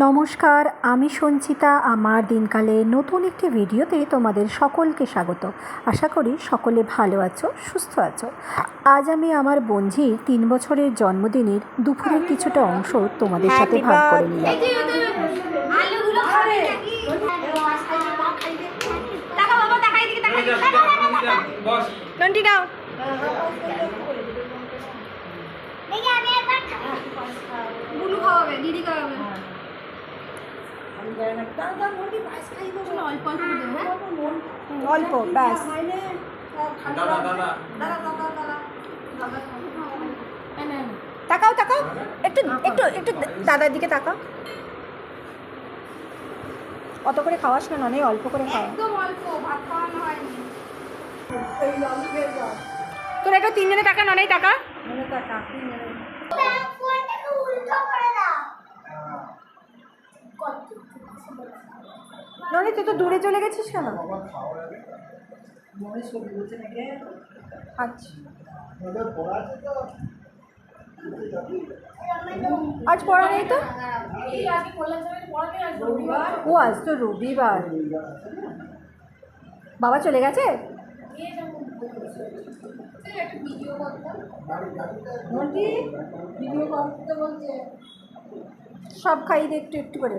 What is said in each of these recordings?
নমস্কার আমি সঞ্চিতা। আমার দিনকালে নতুন একটি ভিডিওতে তোমাদের সকলকে স্বাগত। আশা করি সকলে ভালো আছো সুস্থ আছো। আজ আমি আমার বঞ্জির তিন বছরের জন্মদিনের দুপুরের কিছুটা অংশ তোমাদের সাথে ভাগ করে নিলাম। দিদি খাওয়াবে। অল্প ব্যাস। তাকাও তাকাও। একটু একটু একটু দাদার দিকে তাকাও। অত করে খাওয়াস না অনেক অল্প করে খাওয়া তোর একটা তিনজনে টাকা ননেই টাকা টাকা ননি, তুই তো দূরে চলে গেছিস কেন? আচ্ছা। আজ পড়া নেই তো? ও, আজ তো রবিবার। বাবা চলে গেছে? সব খাইয়ে দে একটু একটু করে।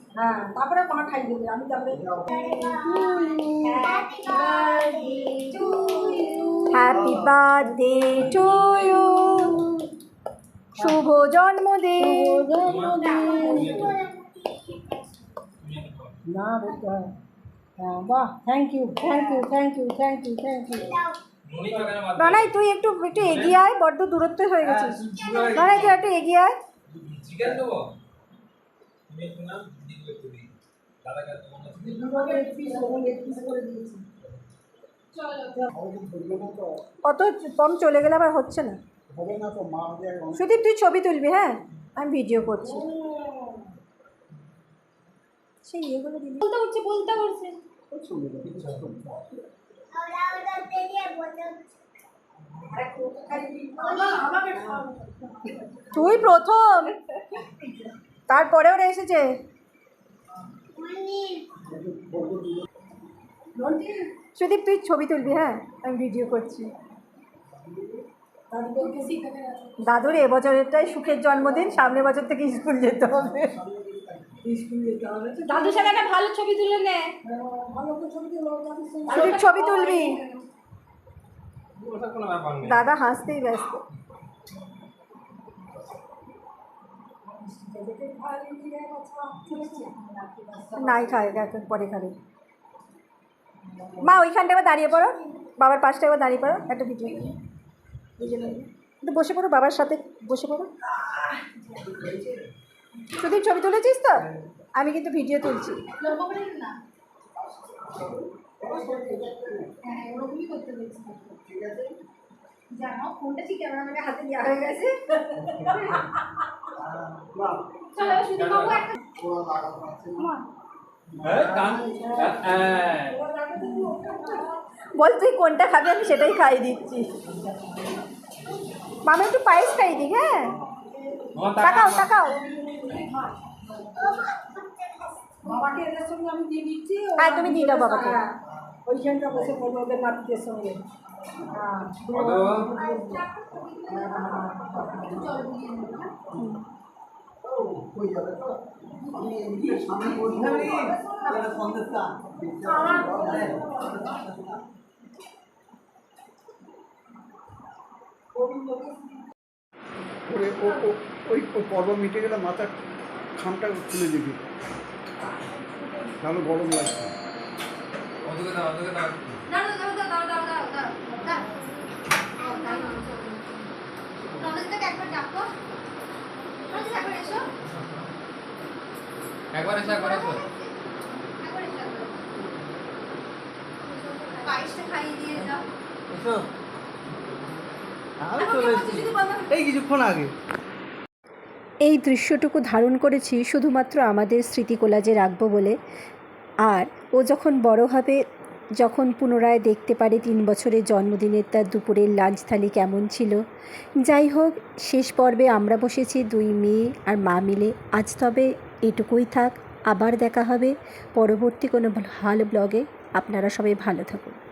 হ্যাঁ তারপরে মা খাই দেবে আমি তারপরে হ্যাপি বার্থডে টু ইউ শুভ জন্মদিন না হয় হ্যাঁ বাহ thank you thank you thank you thank you thank you নুনি চোখে না মাথা ননাই তুই একটু একটু এগিয়ে আয় বড্ড দূরত্ব হয়ে গেছিস। ননাই তুই একটু এগিয়ে আয়। তুমি একটু না দিদি একটু দিই দাদা কাছে তোমার দুটো লেগ পিস ওরকম লেগ পিস করে দিয়েছি অত কম চলে গেলে আবার হচ্ছে না। হবে না তো মা সুদীপ তুই ছবি তুলবি হ্যাঁ? আমি ভিডিও করছি। সেই ইয়েগুলো দিবি। বলতে উঠছে বলতে উঠছে তুই প্রথম। তারপরে ওরা এসেছে? সুদীপ তুই ছবি তুলবি হ্যাঁ? আমি ভিডিও করছি। দাদুর এবছরেরটাই সুখের জন্মদিন সামনের বছর থেকে স্কুল যেতে হবে। স্কুল দাদুর সাথে একটা ভালো ছবি তুলে নে। ছবি তুলবি। দাদা হাসতেই ব্যস্ত। নাই খায় এখন পরে খাবে। মা, ওইখানটা এবার দাঁড়িয়ে পড়ো। বাবার পাশটা এবার দাঁড়িয়ে পড়ো, একটা ভিডিও। একটু বসে পড়ো, বাবার সাথে বসে পড়ো। সুদীপ ছবি তুলেছিস তো? আমি কিন্তু ভিডিও তুলছি। লম্বা করে জানো ফোনটা ঠিক ক্যামেরাম্যানের হাতে দেওয়া হয়ে গেছে। চলো শুধু বাবু একটা হ্যাঁ কান হ্যাঁ বল তুই কোনটা খাবি? আমি সেটাই খাইয়ে দিচ্ছি। মামা একটু পায়েস খাইয়ে দিক হ্যাঁ? তাকাও তাকাও। বাবাকে এদের সঙ্গে আমি দিয়ে দিচ্ছি হ্যাঁ, তুমি দিয়ে দাও বাবাকে। ওইখানটা বসে পড়বে ওদের নাতিদের সঙ্গে। হ্যাঁ। ওই পর্ব মিটে গেলে মাথার খামটা খুলে দিবি। তাহলে গরম লাগছে। একবার একবার এসো? এই কিছুক্ষণ আগে। এই দৃশ্যটুকু ধারণ করেছি শুধুমাত্র আমাদের স্মৃতিকোলাজে রাখব বলে। আর ও যখন বড় হবে, যখন পুনরায় দেখতে পারে তিন বছরের জন্মদিনের তার দুপুরের লাঞ্চ থালি কেমন ছিল, যাই হোক, শেষ পর্বে আমরা বসেছি দুই মেয়ে আর মা মিলে। আজ তবে এটুকুই থাক, আবার দেখা হবে পরবর্তী কোনো ভালো ব্লগে আপনারা সবাই ভালো থাকুন।